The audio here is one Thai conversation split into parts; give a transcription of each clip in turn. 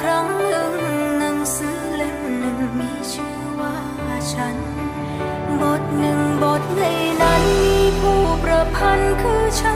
ครั้งหนึ่งหนังสือเล่มหนึ่งมีชื่อว่าฉัน บทหนึ่งบทในนั้นมีผู้ประพันธ์คือฉัน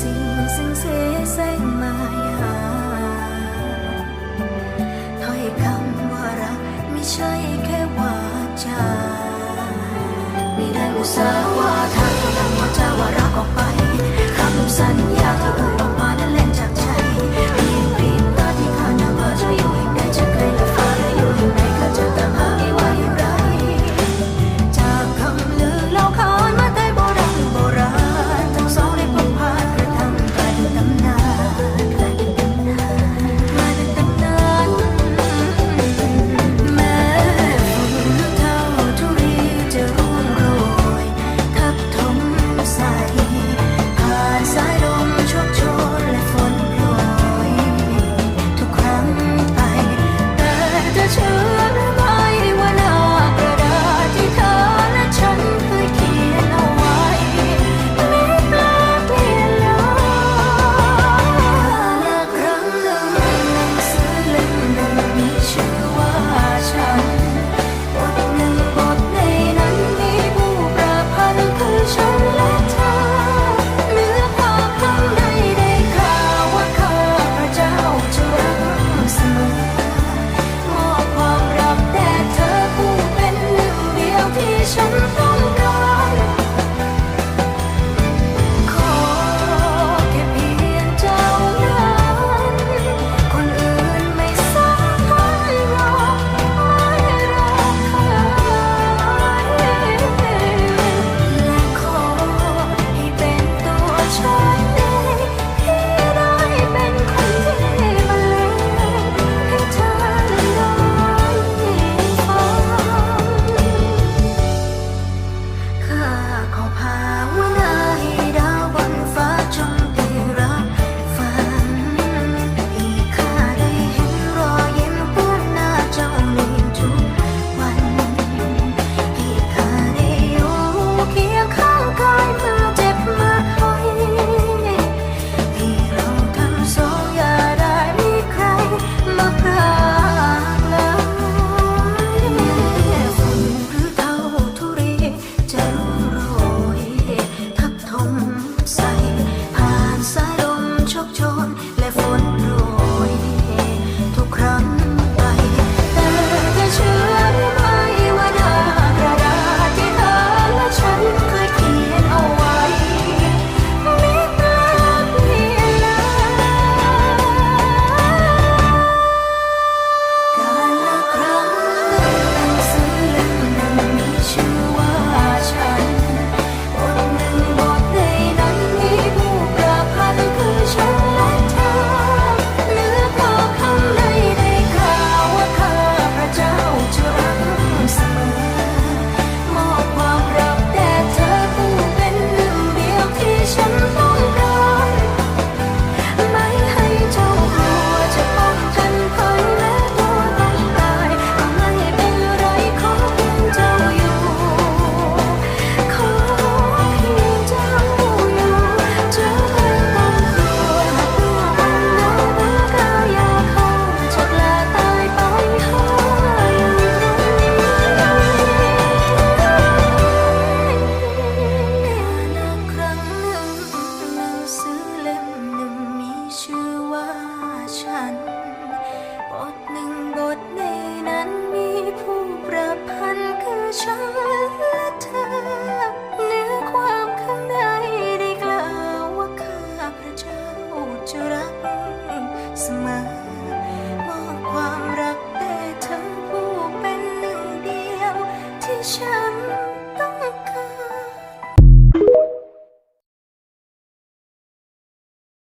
สิ่งซึ่งเสแสงมายาถ้อยคำว่ารักไม่ใช่แค่วาจาไม่ได้อุตส่าห์ว่าทางทำวาจาว่ารักออกไปคำสัญญาเธอ 就